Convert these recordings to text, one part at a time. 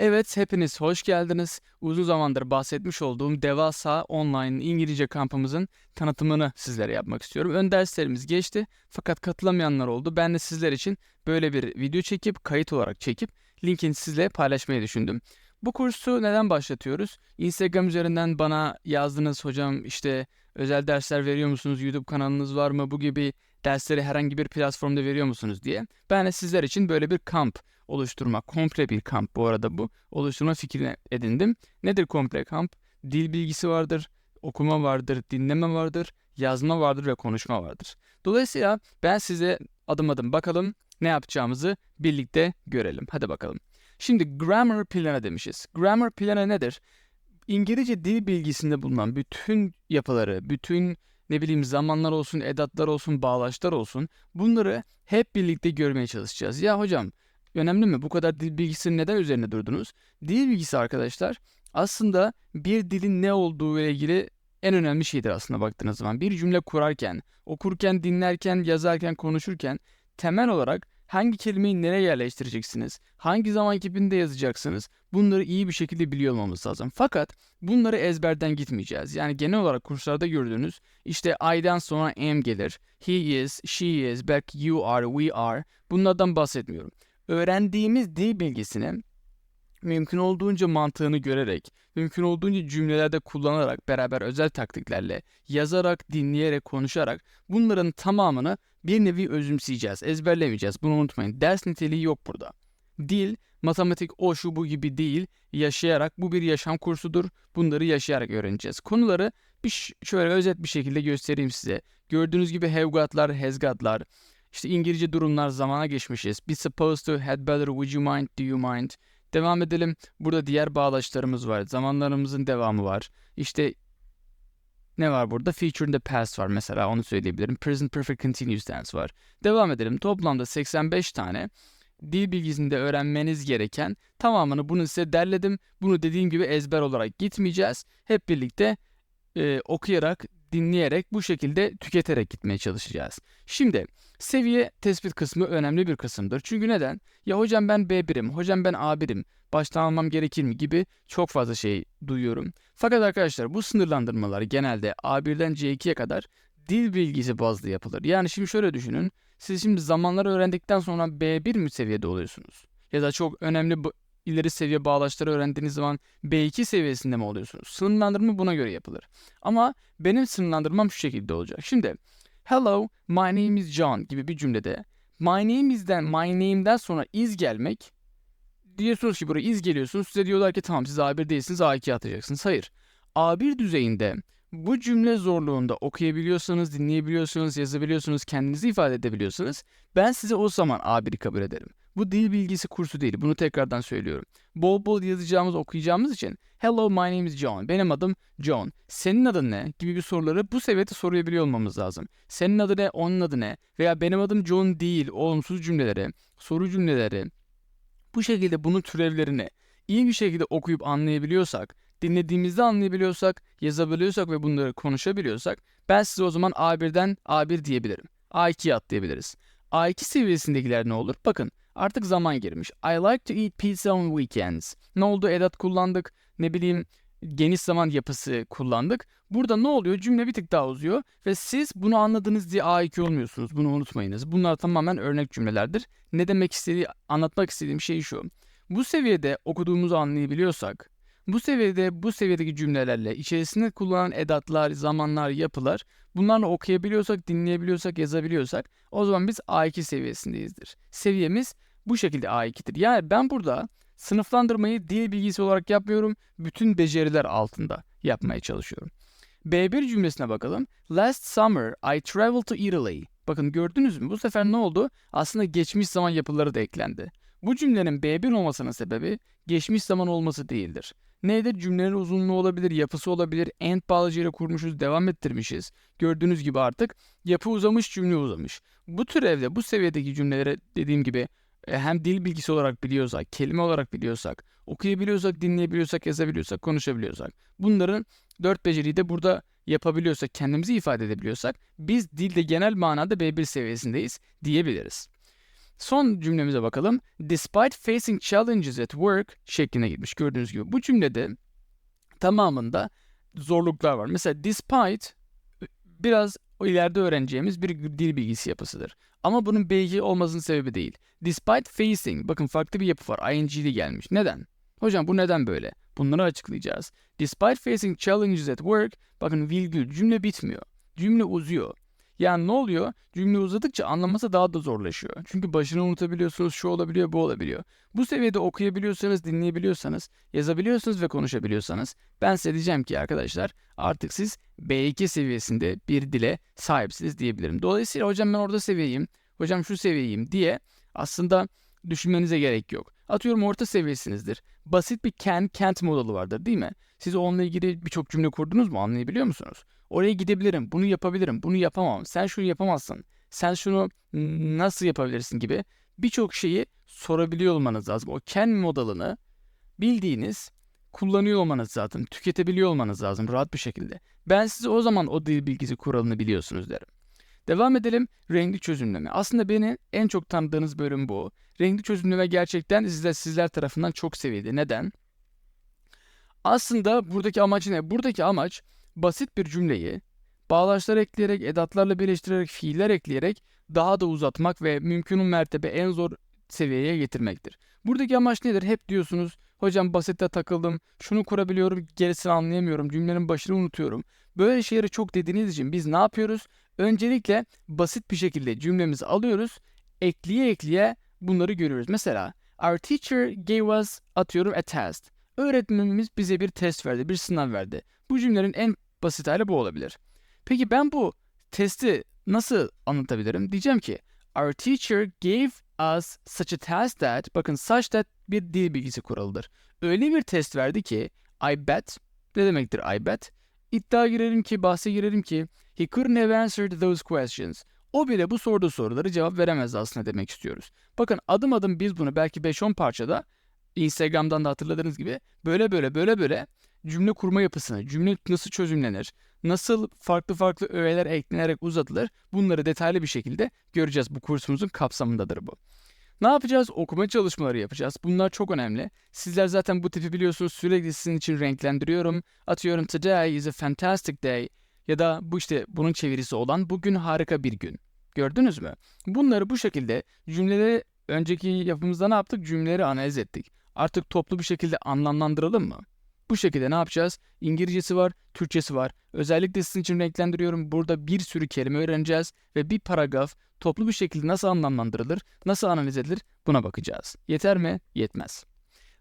Evet, hepiniz hoş geldiniz. Uzun zamandır bahsetmiş olduğum devasa online İngilizce kampımızın tanıtımını sizlere yapmak istiyorum. Ön derslerimiz geçti fakat katılamayanlar oldu. Ben de sizler için böyle bir video çekip, kayıt olarak çekip linkini sizle paylaşmayı düşündüm. Bu kursu neden başlatıyoruz? Instagram üzerinden bana yazdınız hocam işte özel dersler veriyor musunuz? YouTube kanalınız var mı? Bu gibi dersleri herhangi bir platformda veriyor musunuz diye. Ben de sizler için böyle bir kamp oluşturma, komple bir kamp bu arada bu, oluşturma fikrini edindim. Nedir komple kamp? Dil bilgisi vardır, okuma vardır, dinleme vardır, yazma vardır ve konuşma vardır. Dolayısıyla ben size adım adım bakalım ne yapacağımızı birlikte görelim. Hadi bakalım. Şimdi grammar planı demişiz. Grammar planı nedir? İngilizce dil bilgisinde bulunan bütün yapıları, bütün ne bileyim zamanlar olsun, edatlar olsun, bağlaçlar olsun bunları hep birlikte görmeye çalışacağız. Ya hocam önemli mi? Bu kadar dil bilgisinin neden üzerine durdunuz? Dil bilgisi arkadaşlar aslında bir dilin ne olduğu ile ilgili en önemli şeydir aslında baktığınız zaman. Bir cümle kurarken, okurken, dinlerken, yazarken, konuşurken temel olarak hangi kelimeyi nereye yerleştireceksiniz, hangi zaman kipinde yazacaksınız bunları iyi bir şekilde biliyor olmamız lazım. Fakat bunları ezberden gitmeyeceğiz. Yani genel olarak kurslarda gördüğünüz işte I'dan sonra am gelir, he is, she is, belki you are, we are bunlardan bahsetmiyorum. Öğrendiğimiz dil bilgisini mümkün olduğunca mantığını görerek, mümkün olduğunca cümlelerde kullanarak, beraber özel taktiklerle, yazarak, dinleyerek, konuşarak bunların tamamını bir nevi özümseyeceğiz, ezberlemeyeceğiz. Bunu unutmayın. Ders niteliği yok burada. Dil, matematik o şu bu gibi değil, yaşayarak bu bir yaşam kursudur. Bunları yaşayarak öğreneceğiz. Konuları bir şöyle özet bir şekilde göstereyim size. Gördüğünüz gibi has got'lar, işte İngilizce durumlar zamana geçmişiz. Be supposed to, had better, would you mind, do you mind? Devam edelim. Burada diğer bağlaçlarımız var. Zamanlarımızın devamı var. İşte ne var burada? Feature in the past var mesela onu söyleyebilirim. Present perfect continuous tense var. Devam edelim. Toplamda 85 tane dil bilgisinde öğrenmeniz gereken tamamını bunu size derledim. Bunu dediğim gibi ezber olarak gitmeyeceğiz. Hep birlikte e, okuyarak, dinleyerek bu şekilde tüketerek gitmeye çalışacağız. Şimdi seviye tespit kısmı önemli bir kısımdır. Çünkü neden? Ya hocam ben B1'im, hocam ben A1'im, baştan almam gerekir mi gibi çok fazla şey duyuyorum. Fakat arkadaşlar bu sınırlandırmalar genelde A1'den C2'ye kadar dil bilgisi bazlı yapılır. Yani şimdi şöyle düşünün. Siz şimdi zamanları öğrendikten sonra B1 mi seviyede oluyorsunuz? Ya da çok önemli ileri seviye bağlaçları öğrendiğiniz zaman B2 seviyesinde mi oluyorsunuz? Sınırlandırma buna göre yapılır. Ama benim sınırlandırmam şu şekilde olacak. Şimdi hello my name is John gibi bir cümlede my name is'den my name'den sonra is gelmek diyorsunuz ki buraya iz geliyorsunuz. Size diyorlar ki tamam siz A1 değilsiniz A2 atacaksınız. Hayır. A1 düzeyinde bu cümle zorluğunda okuyabiliyorsanız, dinleyebiliyorsunuz, yazabiliyorsunuz, kendinizi ifade edebiliyorsanız ben size o zaman A1'i kabul ederim. Bu dil bilgisi kursu değil. Bunu tekrardan söylüyorum. Bol bol yazacağımız, okuyacağımız için Hello my name is John. Benim adım John. Senin adın ne? gibi bir soruları bu seviyede sorabiliyor olmamız lazım. Senin adı ne? Onun adı ne? Veya benim adım John değil. Olumsuz cümleleri, soru cümleleri. Bu şekilde bunun türevlerini iyi bir şekilde okuyup anlayabiliyorsak, dinlediğimizde anlayabiliyorsak, yazabiliyorsak ve bunları konuşabiliyorsak ben size o zaman A1'den A1 diyebilirim. A2'ye atlayabiliriz. A2 seviyesindekiler ne olur? Bakın Artık zaman girmiş. I like to eat pizza on weekends. Ne oldu? Edat kullandık. Ne bileyim geniş zaman yapısı kullandık. Burada ne oluyor? Cümle bir tık daha uzuyor ve siz bunu anladınız diye A2 olmuyorsunuz. Bunu unutmayınız. Bunlar tamamen örnek cümlelerdir. Ne demek istediği, anlatmak istediğim şey şu. Bu seviyede okuduğumuzu anlayabiliyorsak, bu seviyede bu seviyedeki cümlelerle içerisinde kullanılan edatlar, zamanlar, yapılar bunlarla okuyabiliyorsak, dinleyebiliyorsak, yazabiliyorsak o zaman biz A2 seviyesindeyizdir. Seviyemiz bu şekilde A2'dir. Yani ben burada sınıflandırmayı dil bilgisi olarak yapmıyorum. Bütün beceriler altında yapmaya çalışıyorum. B1 cümlesine bakalım. Last summer I traveled to Italy. Bakın gördünüz mü? Bu sefer ne oldu? Aslında geçmiş zaman yapıları da eklendi. Bu cümlenin B1 olmasının sebebi geçmiş zaman olması değildir. Nedir? Cümlenin uzunluğu olabilir, yapısı olabilir. End bağlacıyla kurmuşuz, devam ettirmişiz. Gördüğünüz gibi artık yapı uzamış, cümle uzamış. Bu türevde, bu seviyedeki cümlelere dediğim gibi hem dil bilgisi olarak biliyorsak, kelime olarak biliyorsak, okuyabiliyorsak, dinleyebiliyorsak, yazabiliyorsak, konuşabiliyorsak. Bunların dört beceriyi de burada yapabiliyorsak, kendimizi ifade edebiliyorsak biz dilde genel manada B1 seviyesindeyiz diyebiliriz. Son cümlemize bakalım. Despite facing challenges at work şeklinde gitmiş. Gördüğünüz gibi bu cümlede tamamında zorluklar var. Mesela despite biraz o ileride öğreneceğimiz bir dil bilgisi yapısıdır. Ama bunun bilgi olmasının sebebi değil. Despite facing, bakın farklı bir yapı var. ING'li gelmiş. Neden? Hocam bu neden böyle? Bunları açıklayacağız. Despite facing challenges at work, bakın virgül cümle bitmiyor. Cümle uzuyor. Yani ne oluyor? Cümle uzadıkça anlaması daha da zorlaşıyor. Çünkü başını unutabiliyorsunuz, şu olabiliyor, bu olabiliyor. Bu seviyede okuyabiliyorsanız, dinleyebiliyorsanız, yazabiliyorsunuz ve konuşabiliyorsanız ben size diyeceğim ki arkadaşlar artık siz B2 seviyesinde bir dile sahipsiniz diyebilirim. Dolayısıyla hocam ben orada seviyeyim, hocam şu seviyeyim diye aslında düşünmenize gerek yok. Atıyorum orta seviyesinizdir. Basit bir can, can't modeli vardır değil mi? Siz onunla ilgili birçok cümle kurdunuz mu anlayabiliyor musunuz? Oraya gidebilirim, bunu yapabilirim, bunu yapamam, sen şunu yapamazsın, sen şunu nasıl yapabilirsin gibi birçok şeyi sorabiliyor olmanız lazım. O can modelini bildiğiniz, kullanıyor olmanız lazım, tüketebiliyor olmanız lazım rahat bir şekilde. Ben size o zaman o dil bilgisi kuralını biliyorsunuz derim. Devam edelim renkli çözümleme. Aslında beni en çok tanıdığınız bölüm bu. Renkli çözümleme gerçekten sizler, sizler tarafından çok sevildi. Neden? Aslında buradaki amaç ne? Buradaki amaç basit bir cümleyi bağlaçlar ekleyerek, edatlarla birleştirerek, fiiller ekleyerek daha da uzatmak ve mümkün mertebe en zor seviyeye getirmektir. Buradaki amaç nedir? Hep diyorsunuz hocam basitte takıldım, şunu kurabiliyorum, gerisini anlayamıyorum, cümlenin başını unutuyorum. Böyle şeyleri çok dediğiniz için biz ne yapıyoruz? Öncelikle basit bir şekilde cümlemizi alıyoruz, ekleye ekleye bunları görüyoruz. Mesela our teacher gave us atıyorum a test. Öğretmenimiz bize bir test verdi, bir sınav verdi. Bu cümlenin en basit hali bu olabilir. Peki ben bu testi nasıl anlatabilirim? Diyeceğim ki Our teacher gave us such a test that bakın such that bir dil bilgisi kuralıdır. Öyle bir test verdi ki I bet ne demektir I bet? İddia girerim ki, bahse girerim ki he couldn't have answered those questions. O bile bu sorduğu soruları cevap veremez aslında demek istiyoruz. Bakın adım adım biz bunu belki 5-10 parçada Instagram'dan da hatırladığınız gibi böyle böyle böyle böyle cümle kurma yapısını, cümle nasıl çözümlenir, nasıl farklı farklı öğeler eklenerek uzatılır bunları detaylı bir şekilde göreceğiz. Bu kursumuzun kapsamındadır bu. Ne yapacağız? Okuma çalışmaları yapacağız. Bunlar çok önemli. Sizler zaten bu tipi biliyorsunuz. Sürekli sizin için renklendiriyorum. Atıyorum today is a fantastic day. Ya da bu işte bunun çevirisi olan bugün harika bir gün. Gördünüz mü? Bunları bu şekilde cümleleri önceki yapımızda ne yaptık? Cümleleri analiz ettik. Artık toplu bir şekilde anlamlandıralım mı? Bu şekilde ne yapacağız? İngilizcesi var, Türkçesi var. Özellikle sizin için renklendiriyorum. Burada bir sürü kelime öğreneceğiz ve bir paragraf toplu bir şekilde nasıl anlamlandırılır, nasıl analiz edilir buna bakacağız. Yeter mi? Yetmez.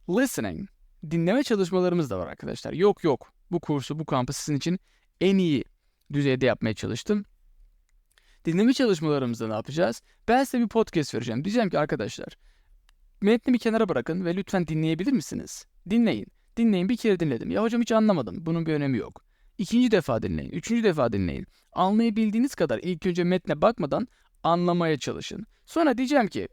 Listening. Dinleme çalışmalarımız da var arkadaşlar. Yok yok. Bu kursu, bu kampı sizin için en iyi düzeyde yapmaya çalıştım. Dinleme çalışmalarımızda ne yapacağız? Ben size bir podcast vereceğim. Diyeceğim ki arkadaşlar metni bir kenara bırakın ve lütfen dinleyebilir misiniz? Dinleyin. Dinleyin bir kere dinledim. Ya hocam hiç anlamadım. Bunun bir önemi yok. İkinci defa dinleyin. Üçüncü defa dinleyin. Anlayabildiğiniz kadar ilk önce metne bakmadan anlamaya çalışın. Sonra diyeceğim ki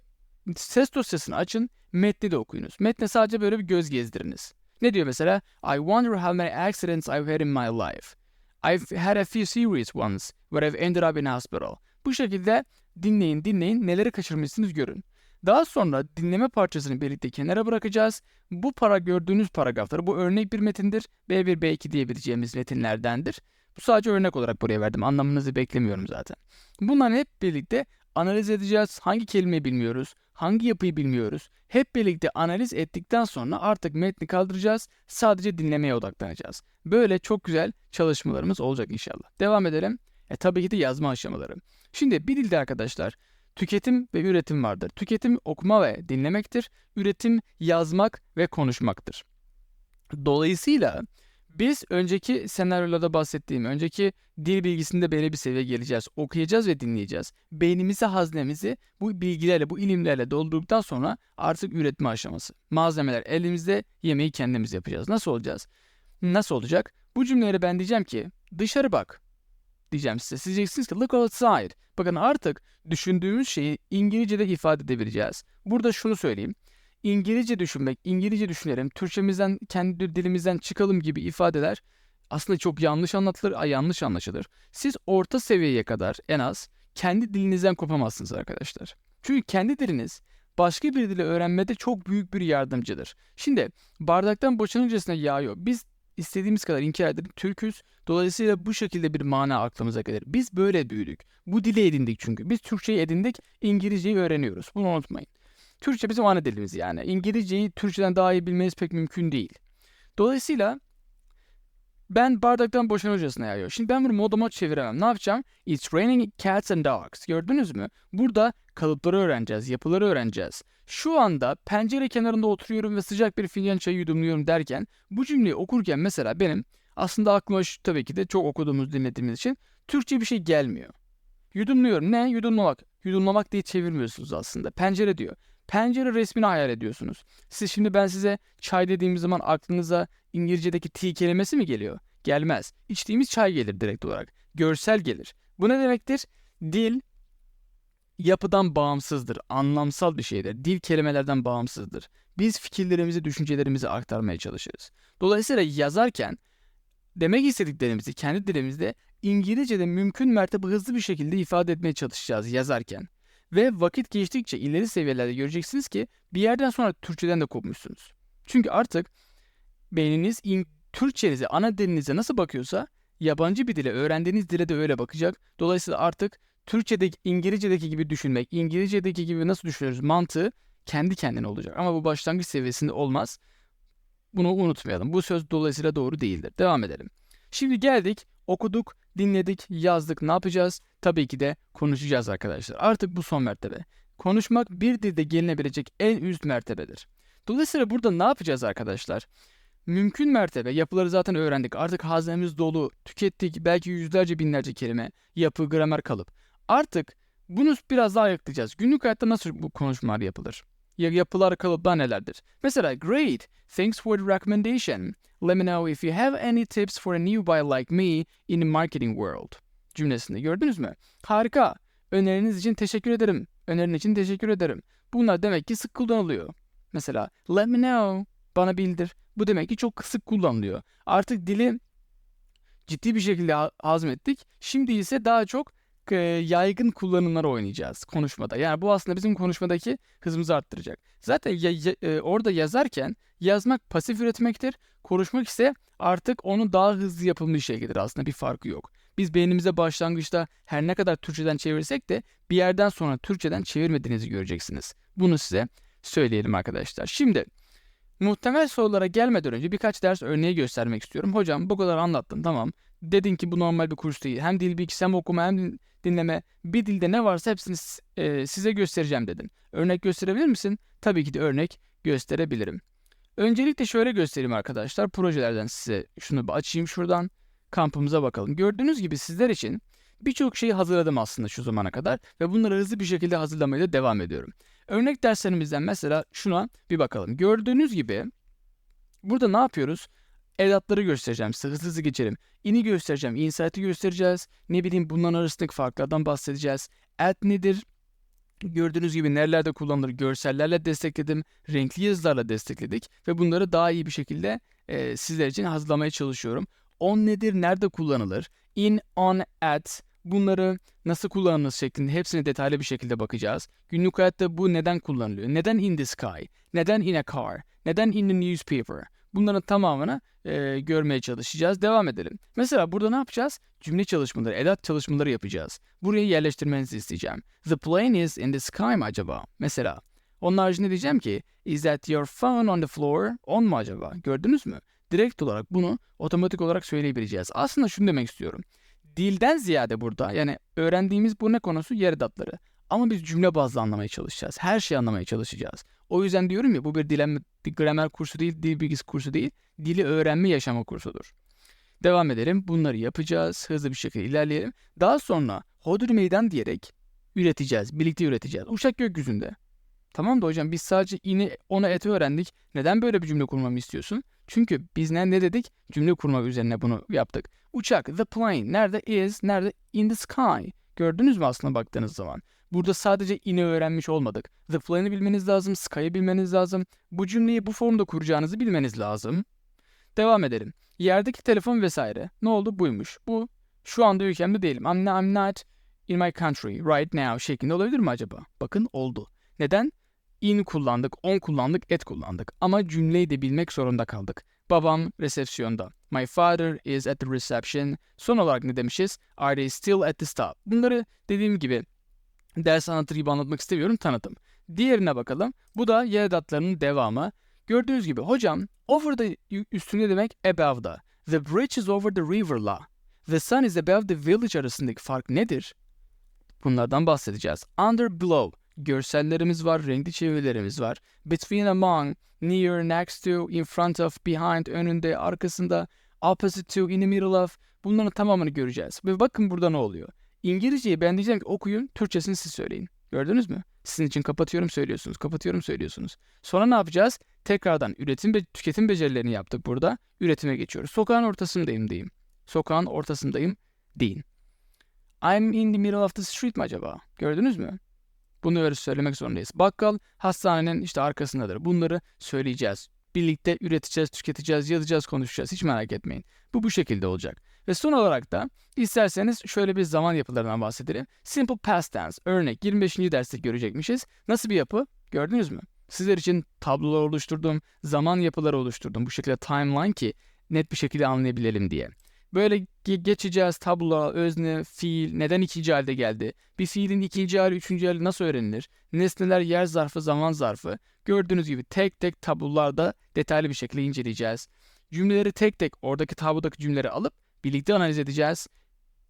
ses dosyasını açın, metni de okuyunuz. Metne sadece böyle bir göz gezdiriniz. Ne diyor mesela? I wonder how many accidents I've had in my life. I've had a few serious ones where I've ended up in hospital. Bu şekilde dinleyin dinleyin neleri kaçırmışsınız görün. Daha sonra dinleme parçasını birlikte kenara bırakacağız. Bu para gördüğünüz paragrafları bu örnek bir metindir. B1, B2 diyebileceğimiz metinlerdendir. Bu sadece örnek olarak buraya verdim. Anlamınızı beklemiyorum zaten. Bunları hep birlikte analiz edeceğiz. Hangi kelimeyi bilmiyoruz, hangi yapıyı bilmiyoruz. Hep birlikte analiz ettikten sonra artık metni kaldıracağız. Sadece dinlemeye odaklanacağız. Böyle çok güzel çalışmalarımız olacak inşallah. Devam edelim. E tabii ki de yazma aşamaları. Şimdi bir dilde arkadaşlar Tüketim ve üretim vardır. Tüketim okuma ve dinlemektir. Üretim yazmak ve konuşmaktır. Dolayısıyla biz önceki senaryolarda bahsettiğim, önceki dil bilgisinde belli bir seviye geleceğiz. Okuyacağız ve dinleyeceğiz. Beynimizi, haznemizi bu bilgilerle, bu ilimlerle doldurduktan sonra artık üretme aşaması. Malzemeler elimizde, yemeği kendimiz yapacağız. Nasıl olacağız? Nasıl olacak? Bu cümleleri ben diyeceğim ki dışarı bak diyeceğim size. Siz diyeceksiniz ki look outside. Bakın artık düşündüğümüz şeyi İngilizce'de ifade edebileceğiz. Burada şunu söyleyeyim. İngilizce düşünmek, İngilizce düşünelim, Türkçemizden, kendi dilimizden çıkalım gibi ifadeler aslında çok yanlış anlatılır, yanlış anlaşılır. Siz orta seviyeye kadar en az kendi dilinizden kopamazsınız arkadaşlar. Çünkü kendi diliniz başka bir dili öğrenmede çok büyük bir yardımcıdır. Şimdi bardaktan boşanırcasına yağıyor. Biz istediğimiz kadar inkar edelim Türküz. Dolayısıyla bu şekilde bir mana aklımıza gelir. Biz böyle büyüdük. Bu dili edindik çünkü. Biz Türkçeyi edindik, İngilizceyi öğreniyoruz. Bunu unutmayın. Türkçe bizim ana dilimiz yani. İngilizceyi Türkçeden daha iyi bilmeniz pek mümkün değil. Dolayısıyla ben bardaktan boşanırcasına yağıyor. Şimdi ben bunu moduma çeviremem. Ne yapacağım? It's raining cats and dogs. Gördünüz mü? Burada kalıpları öğreneceğiz, yapıları öğreneceğiz. Şu anda pencere kenarında oturuyorum ve sıcak bir fincan çayı yudumluyorum derken bu cümleyi okurken mesela benim aslında aklıma şu, tabii ki de çok okuduğumuz dinlediğimiz için Türkçe bir şey gelmiyor. Yudumluyorum. Ne? Yudumlamak. Yudumlamak diye çevirmiyorsunuz aslında. Pencere diyor. Pencere resmini hayal ediyorsunuz. Siz şimdi ben size çay dediğimiz zaman aklınıza İngilizce'deki tea kelimesi mi geliyor? Gelmez. İçtiğimiz çay gelir direkt olarak. Görsel gelir. Bu ne demektir? Dil yapıdan bağımsızdır. Anlamsal bir şeydir. Dil kelimelerden bağımsızdır. Biz fikirlerimizi, düşüncelerimizi aktarmaya çalışırız. Dolayısıyla yazarken demek istediklerimizi kendi dilimizde İngilizce'de mümkün mertebe hızlı bir şekilde ifade etmeye çalışacağız yazarken. Ve vakit geçtikçe ileri seviyelerde göreceksiniz ki bir yerden sonra Türkçeden de kopmuşsunuz. Çünkü artık beyniniz in- Türkçenize, ana dilinize nasıl bakıyorsa yabancı bir dile, öğrendiğiniz dile de öyle bakacak. Dolayısıyla artık Türkçedeki, İngilizce'deki gibi düşünmek, İngilizce'deki gibi nasıl düşünüyoruz mantığı kendi kendine olacak. Ama bu başlangıç seviyesinde olmaz. Bunu unutmayalım. Bu söz dolayısıyla doğru değildir. Devam edelim. Şimdi geldik, okuduk, dinledik, yazdık. Ne yapacağız? Tabii ki de konuşacağız arkadaşlar. Artık bu son mertebe. Konuşmak bir dilde gelinebilecek en üst mertebedir. Dolayısıyla burada ne yapacağız arkadaşlar? Mümkün mertebe yapıları zaten öğrendik. Artık haznemiz dolu. Tükettik belki yüzlerce binlerce kelime, yapı, gramer kalıp. Artık bunu biraz daha ayıklayacağız. Günlük hayatta nasıl bu konuşmalar yapılır? Ya yapılar kalıplar nelerdir? Mesela great, thanks for the recommendation. Let me know if you have any tips for a newbie like me in the marketing world. Cümlesinde gördünüz mü? Harika. Öneriniz için teşekkür ederim. Önerin için teşekkür ederim. Bunlar demek ki sık kullanılıyor. Mesela let me know. Bana bildir. Bu demek ki çok sık kullanılıyor. Artık dili ciddi bir şekilde hazmettik. Şimdi ise daha çok e, yaygın kullanımları oynayacağız konuşmada. Yani bu aslında bizim konuşmadaki hızımızı arttıracak. Zaten ya, ya, e, orada yazarken yazmak pasif üretmektir. Konuşmak ise artık onun daha hızlı yapılmış şekildir aslında bir farkı yok. Biz beynimize başlangıçta her ne kadar Türkçeden çevirsek de bir yerden sonra Türkçeden çevirmediğinizi göreceksiniz. Bunu size söyleyelim arkadaşlar. Şimdi muhtemel sorulara gelmeden önce birkaç ders örneği göstermek istiyorum. Hocam bu kadar anlattın tamam. Dedin ki bu normal bir kurs değil. Hem dil bilgisi hem okuma hem dinleme. Bir dilde ne varsa hepsini e, size göstereceğim dedin. Örnek gösterebilir misin? Tabii ki de örnek gösterebilirim. Öncelikle şöyle göstereyim arkadaşlar. Projelerden size şunu açayım şuradan. Kampımıza bakalım. Gördüğünüz gibi sizler için birçok şeyi hazırladım aslında şu zamana kadar ve bunları hızlı bir şekilde hazırlamaya da devam ediyorum. Örnek derslerimizden mesela şuna bir bakalım. Gördüğünüz gibi burada ne yapıyoruz? Edatları göstereceğim hızlı hızlı geçelim. İni göstereceğim, insight'ı göstereceğiz. Ne bileyim bunların arasındaki farklardan bahsedeceğiz. At nedir? Gördüğünüz gibi nerelerde kullanılır görsellerle destekledim, renkli yazılarla destekledik ve bunları daha iyi bir şekilde e, sizler için hazırlamaya çalışıyorum. On nedir, nerede kullanılır? In, on, at bunları nasıl kullanılır şeklinde hepsine detaylı bir şekilde bakacağız. Günlük hayatta bu neden kullanılıyor? Neden in the sky? Neden in a car? Neden in the newspaper? Bunların tamamını e, görmeye çalışacağız. Devam edelim. Mesela burada ne yapacağız? Cümle çalışmaları, edat çalışmaları yapacağız. Buraya yerleştirmenizi isteyeceğim. The plane is in the sky mı acaba? Mesela. Onun haricinde diyeceğim ki Is that your phone on the floor? On mu acaba? Gördünüz mü? Direkt olarak bunu otomatik olarak söyleyebileceğiz. Aslında şunu demek istiyorum. Dilden ziyade burada yani öğrendiğimiz bu ne konusu? Yer edatları. Ama biz cümle bazlı anlamaya çalışacağız. Her şeyi anlamaya çalışacağız. O yüzden diyorum ya bu bir dilem, bir gramer kursu değil, dil bilgisi kursu değil. Dili öğrenme yaşama kursudur. Devam edelim. Bunları yapacağız. Hızlı bir şekilde ilerleyelim. Daha sonra hodur meydan diyerek üreteceğiz. Birlikte üreteceğiz. Uçak gökyüzünde. Tamam da hocam biz sadece ini ona eti öğrendik. Neden böyle bir cümle kurmamı istiyorsun? Çünkü biz ne, ne dedik? Cümle kurmak üzerine bunu yaptık. Uçak, the plane. Nerede is, nerede in the sky. Gördünüz mü aslında baktığınız zaman? Burada sadece in'i öğrenmiş olmadık. The plane'i bilmeniz lazım, sky'ı bilmeniz lazım. Bu cümleyi bu formda kuracağınızı bilmeniz lazım. Devam edelim. Yerdeki telefon vesaire. Ne oldu? Buymuş. Bu şu anda ülkemde değilim. I'm, I'm not in my country right now şeklinde olabilir mi acaba? Bakın oldu. Neden? In kullandık, on kullandık, et kullandık. Ama cümleyi de bilmek zorunda kaldık. Babam resepsiyonda. My father is at the reception. Son olarak ne demişiz? Are they still at the stop? Bunları dediğim gibi ders anlatır gibi anlatmak istemiyorum tanıtım. Diğerine bakalım. Bu da yer edatlarının devamı. Gördüğünüz gibi hocam over'da üstünde demek above'da. The bridge is over the river'la. The sun is above the village arasındaki fark nedir? Bunlardan bahsedeceğiz. Under, below. Görsellerimiz var, renkli çevirilerimiz var. Between, among, near, next to, in front of, behind, önünde, arkasında, opposite to, in the middle of. Bunların tamamını göreceğiz. Ve bakın burada ne oluyor. İngilizceyi ben diyeceğim ki okuyun, Türkçesini siz söyleyin. Gördünüz mü? Sizin için kapatıyorum söylüyorsunuz, kapatıyorum söylüyorsunuz. Sonra ne yapacağız? Tekrardan üretim ve tüketim becerilerini yaptık burada. Üretime geçiyoruz. Sokağın ortasındayım diyeyim. Sokağın ortasındayım deyin. I'm in the middle of the street mi acaba? Gördünüz mü? Öyle söylemek zorundayız. Bakkal hastanenin işte arkasındadır. Bunları söyleyeceğiz. Birlikte üreteceğiz, tüketeceğiz, yazacağız, konuşacağız. Hiç merak etmeyin. Bu bu şekilde olacak. Ve son olarak da isterseniz şöyle bir zaman yapılarından bahsedelim. Simple past tense örnek 25. derste görecekmişiz. Nasıl bir yapı? Gördünüz mü? Sizler için tablolar oluşturdum, zaman yapıları oluşturdum. Bu şekilde timeline ki net bir şekilde anlayabilelim diye. Böyle geçeceğiz tablolara, özne, fiil, neden ikinci halde geldi? Bir fiilin ikinci hali, üçüncü hali nasıl öğrenilir? Nesneler yer zarfı, zaman zarfı. Gördüğünüz gibi tek tek tablolarda detaylı bir şekilde inceleyeceğiz. Cümleleri tek tek oradaki tablodaki cümleleri alıp birlikte analiz edeceğiz.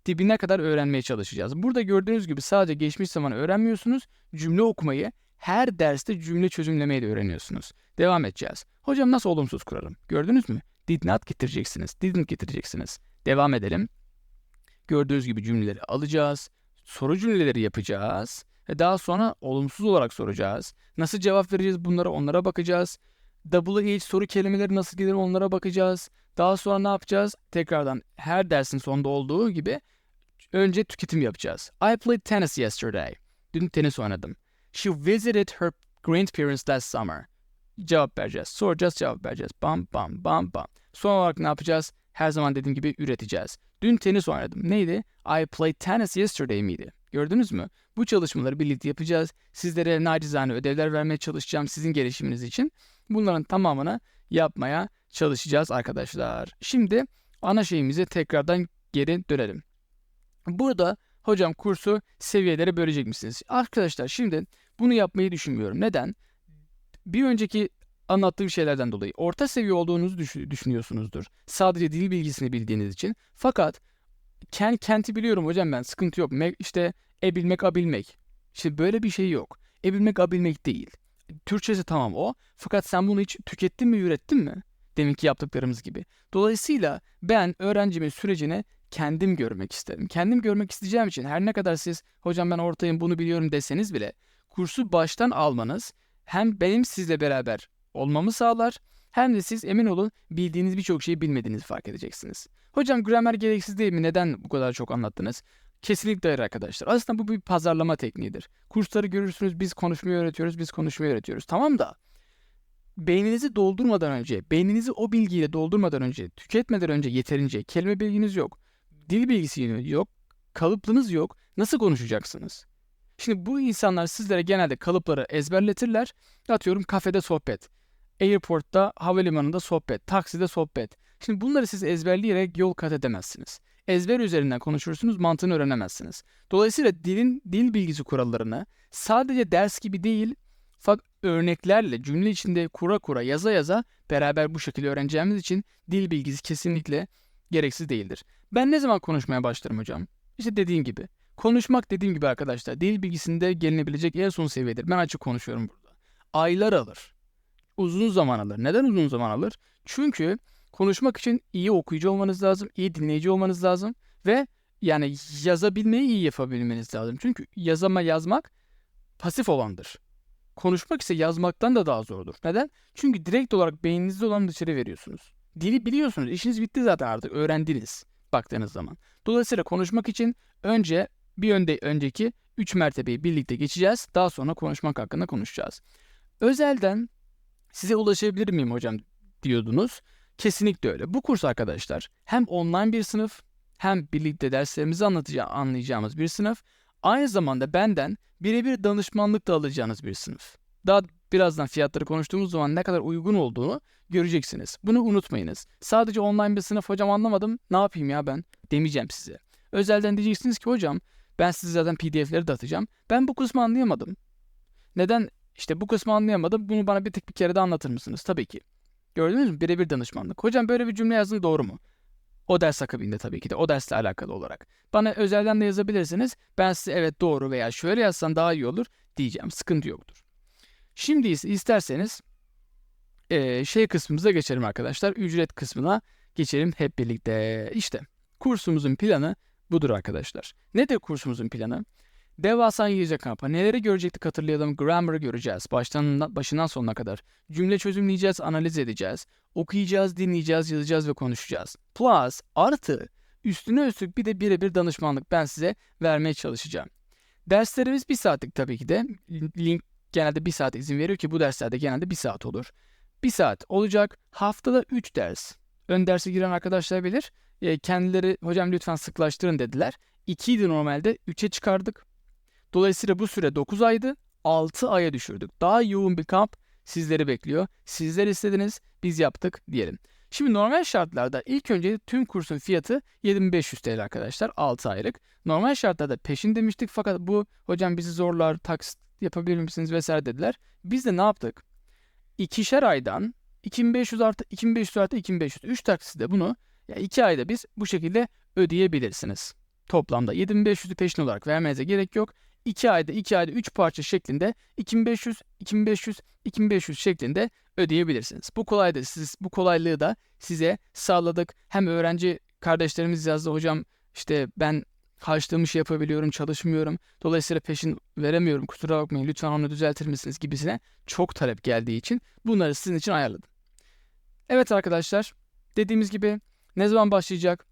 Dibine kadar öğrenmeye çalışacağız. Burada gördüğünüz gibi sadece geçmiş zaman öğrenmiyorsunuz. Cümle okumayı, her derste cümle çözümlemeyi de öğreniyorsunuz. Devam edeceğiz. Hocam nasıl olumsuz kuralım? Gördünüz mü? Did not getireceksiniz. Didn't getireceksiniz. Devam edelim. Gördüğünüz gibi cümleleri alacağız. Soru cümleleri yapacağız. Ve daha sonra olumsuz olarak soracağız. Nasıl cevap vereceğiz bunlara onlara bakacağız. Double H soru kelimeleri nasıl gelir onlara bakacağız. Daha sonra ne yapacağız? Tekrardan her dersin sonunda olduğu gibi önce tüketim yapacağız. I played tennis yesterday. Dün tenis oynadım. She visited her grandparents last summer. Cevap vereceğiz. Soracağız, cevap vereceğiz. Bam bam bam bam. Son olarak ne yapacağız? Her zaman dediğim gibi üreteceğiz. Dün tenis oynadım. Neydi? I played tennis yesterday miydi? Gördünüz mü? Bu çalışmaları birlikte yapacağız. Sizlere nacizane ödevler vermeye çalışacağım sizin gelişiminiz için. Bunların tamamını yapmaya çalışacağız arkadaşlar. Şimdi ana şeyimize tekrardan geri dönelim. Burada hocam kursu seviyelere bölecek misiniz? Arkadaşlar şimdi bunu yapmayı düşünmüyorum. Neden? Bir önceki anlattığım şeylerden dolayı orta seviye olduğunuzu düşünüyorsunuzdur. Sadece dil bilgisini bildiğiniz için. Fakat kent kenti biliyorum hocam ben sıkıntı yok. Me işte e bilmek a böyle bir şey yok. E bilmek a bilmek değil. Türkçesi tamam o. Fakat sen bunu hiç tükettin mi, ürettin mi? Deminki yaptıklarımız gibi. Dolayısıyla ben öğrencimin sürecini kendim görmek isterim. Kendim görmek isteyeceğim için her ne kadar siz hocam ben ortayım bunu biliyorum deseniz bile kursu baştan almanız hem benim sizle beraber olmamı sağlar hem de siz emin olun bildiğiniz birçok şeyi bilmediğinizi fark edeceksiniz. Hocam gramer gereksiz değil mi? Neden bu kadar çok anlattınız? Kesinlikle hayır arkadaşlar. Aslında bu bir pazarlama tekniğidir. Kursları görürsünüz biz konuşmayı öğretiyoruz, biz konuşmayı öğretiyoruz. Tamam da beyninizi doldurmadan önce, beyninizi o bilgiyle doldurmadan önce, tüketmeden önce yeterince kelime bilginiz yok, dil bilgisi yok, kalıplınız yok. Nasıl konuşacaksınız? Şimdi bu insanlar sizlere genelde kalıpları ezberletirler. Atıyorum kafede sohbet, airport'ta, havalimanında sohbet, takside sohbet. Şimdi bunları siz ezberleyerek yol kat edemezsiniz. Ezber üzerinden konuşursunuz, mantığını öğrenemezsiniz. Dolayısıyla dilin dil bilgisi kurallarını sadece ders gibi değil, fakat örneklerle cümle içinde kura kura yaza yaza beraber bu şekilde öğreneceğimiz için dil bilgisi kesinlikle gereksiz değildir. Ben ne zaman konuşmaya başlarım hocam? İşte dediğim gibi Konuşmak dediğim gibi arkadaşlar dil bilgisinde gelinebilecek en son seviyedir. Ben açık konuşuyorum burada. Aylar alır. Uzun zaman alır. Neden uzun zaman alır? Çünkü konuşmak için iyi okuyucu olmanız lazım, iyi dinleyici olmanız lazım ve yani yazabilmeyi iyi yapabilmeniz lazım. Çünkü yazama yazmak pasif olandır. Konuşmak ise yazmaktan da daha zordur. Neden? Çünkü direkt olarak beyninizde olanı dışarı veriyorsunuz. Dili biliyorsunuz. İşiniz bitti zaten artık. Öğrendiniz baktığınız zaman. Dolayısıyla konuşmak için önce bir önde önceki 3 mertebeyi birlikte geçeceğiz. Daha sonra konuşmak hakkında konuşacağız. Özelden size ulaşabilir miyim hocam diyordunuz. Kesinlikle öyle. Bu kurs arkadaşlar hem online bir sınıf hem birlikte derslerimizi anlatacağım, anlayacağımız bir sınıf. Aynı zamanda benden birebir danışmanlık da alacağınız bir sınıf. Daha birazdan fiyatları konuştuğumuz zaman ne kadar uygun olduğunu göreceksiniz. Bunu unutmayınız. Sadece online bir sınıf hocam anlamadım ne yapayım ya ben demeyeceğim size. Özelden diyeceksiniz ki hocam ben size zaten pdf'leri de atacağım. Ben bu kısmı anlayamadım. Neden işte bu kısmı anlayamadım bunu bana bir tek bir kere de anlatır mısınız? Tabii ki. Gördünüz mü? Birebir danışmanlık. Hocam böyle bir cümle yazın doğru mu? O ders akabinde tabii ki de o dersle alakalı olarak. Bana özelden de yazabilirsiniz. Ben size evet doğru veya şöyle yazsam daha iyi olur diyeceğim. Sıkıntı yoktur. Şimdi isterseniz eee, şey kısmımıza geçelim arkadaşlar. Ücret kısmına geçelim hep birlikte. İşte kursumuzun planı budur arkadaşlar. Nedir kursumuzun planı? Devasa İngilizce kampı. Neleri görecektik hatırlayalım. Grammar'ı göreceğiz. Baştan, başından sonuna kadar. Cümle çözümleyeceğiz, analiz edeceğiz. Okuyacağız, dinleyeceğiz, yazacağız ve konuşacağız. Plus artı üstüne üstlük bir de birebir danışmanlık ben size vermeye çalışacağım. Derslerimiz bir saatlik tabii ki de. Link genelde bir saat izin veriyor ki bu derslerde genelde bir saat olur. Bir saat olacak. Haftada 3 ders. Ön derse giren arkadaşlar bilir. E, kendileri hocam lütfen sıklaştırın dediler. 2 idi normalde 3'e çıkardık. Dolayısıyla bu süre 9 aydı. 6 aya düşürdük. Daha yoğun bir kamp sizleri bekliyor. Sizler istediniz, biz yaptık diyelim. Şimdi normal şartlarda ilk önce tüm kursun fiyatı 7500 TL arkadaşlar 6 aylık. Normal şartlarda peşin demiştik fakat bu hocam bizi zorlar, taksit yapabilir misiniz vesaire dediler. Biz de ne yaptık? İkişer aydan 2500 artı 2500 artı 2500 3 taksitle bunu ya 2 ayda biz bu şekilde ödeyebilirsiniz. Toplamda 7500'ü peşin olarak vermenize gerek yok. 2 ayda 2 ayda 3 parça şeklinde 2500 2500 2500 şeklinde ödeyebilirsiniz. Bu kolaylığı siz bu kolaylığı da size sağladık. Hem öğrenci kardeşlerimiz yazdı hocam işte ben harçlığımı şey yapabiliyorum, çalışmıyorum. Dolayısıyla peşin veremiyorum. Kusura bakmayın lütfen onu düzeltir misiniz gibisine çok talep geldiği için bunları sizin için ayarladım. Evet arkadaşlar dediğimiz gibi ne zaman başlayacak?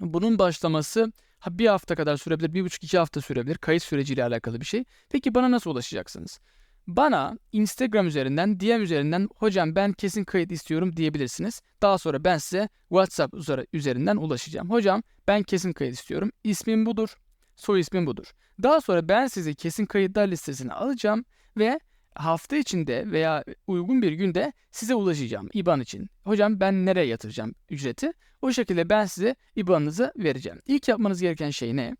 Bunun başlaması ha, bir hafta kadar sürebilir, bir buçuk iki hafta sürebilir. Kayıt süreciyle alakalı bir şey. Peki bana nasıl ulaşacaksınız? Bana Instagram üzerinden, DM üzerinden hocam ben kesin kayıt istiyorum diyebilirsiniz. Daha sonra ben size WhatsApp üzeri- üzerinden ulaşacağım. Hocam ben kesin kayıt istiyorum. İsmim budur. Soy ismim budur. Daha sonra ben sizi kesin kayıtlar listesine alacağım ve hafta içinde veya uygun bir günde size ulaşacağım IBAN için. Hocam ben nereye yatıracağım ücreti? O şekilde ben size IBAN'ınızı vereceğim. İlk yapmanız gereken şey ne?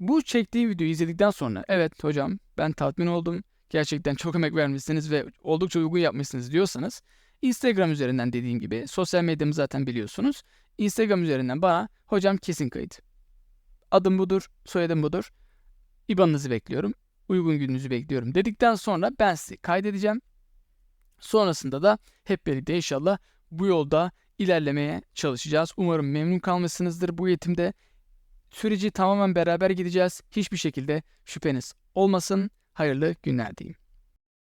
Bu çektiğim videoyu izledikten sonra evet hocam ben tatmin oldum. Gerçekten çok emek vermişsiniz ve oldukça uygun yapmışsınız diyorsanız Instagram üzerinden dediğim gibi sosyal medyamı zaten biliyorsunuz. Instagram üzerinden bana hocam kesin kayıt. Adım budur, soyadım budur. IBAN'ınızı bekliyorum. Uygun gününüzü bekliyorum dedikten sonra ben sizi kaydedeceğim. Sonrasında da hep birlikte inşallah bu yolda ilerlemeye çalışacağız. Umarım memnun kalmışsınızdır bu eğitimde. Süreci tamamen beraber gideceğiz. Hiçbir şekilde şüpheniz olmasın. Hayırlı günler diyeyim.